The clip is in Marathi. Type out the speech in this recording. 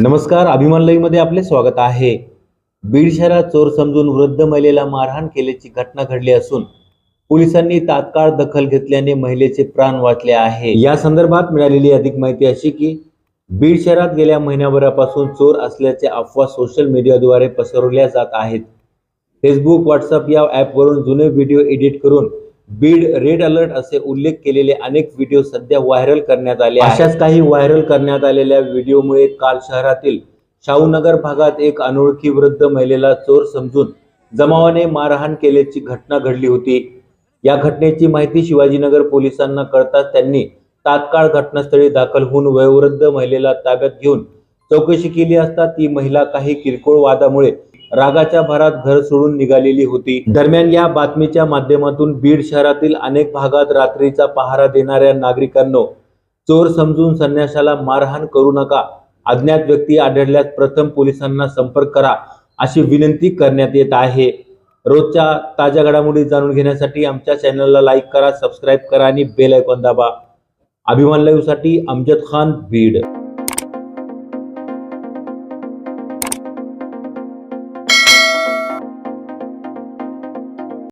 नमस्कार अभिमान लईमध्ये आपले स्वागत आहे. बीड शहरात चोर समजून वृद्ध महिलेला मारहाण केल्याची घटना घडली असून पोलिसांनी तात्काळ दखल घेतल्याने महिलेचे प्राण वाचले आहे. या संदर्भात मिळालेली अधिक माहिती अशी की बीड शहरात गेल्या महिन्याभरापासून चोर असल्याचे अफवा सोशल मीडियाद्वारे पसरवल्या जात आहेत. फेसबुक व्हॉट्सअप या ॲपवरून जुने व्हिडिओ एडिट करून बीड रेड अलर्ट असे उल्लेख केलेले अनेक व्हिडिओ सध्या व्हायरल करण्यात आले अशाच काही व्हायरल करण्यात आलेल्या व्हिडिओमुळे काल शहरातील शाहूनगर भागात एक अनोळखी वृद्ध महिलेला चोर समजून जमावाने मारहाण केल्याची घटना घडली होती. या घटनेची माहिती शिवाजीनगर पोलिसांना कळताच त्यांनी तात्काळ घटनास्थळी दाखल होऊन वयोवृद्ध महिलेला ताब्यात घेऊन चौकशी केली असता ती महिला काही किरकोळ वादामुळे रागाच्या भरात घर सोडून निघालेली होती. दरम्यान या बातमीच्या माध्यमातून बीड शहरातील अनेक भागात रात्रीचा पहारा देणाऱ्या नागरिकांनो चोर समजून संन्याशाला मारहाण करू नका. अज्ञात व्यक्ती आढळल्यास प्रथम पोलिसांना संपर्क करा अशी विनंती करण्यात येत आहे. रोजच्या ताज्या घडामोडी जाणून घेण्यासाठी आमच्या चॅनलला लाईक करा सबस्क्राईब करा आणि बेल आयकॉन दाबा. अभिमान लाईव्हसाठी अमजद खान बीड.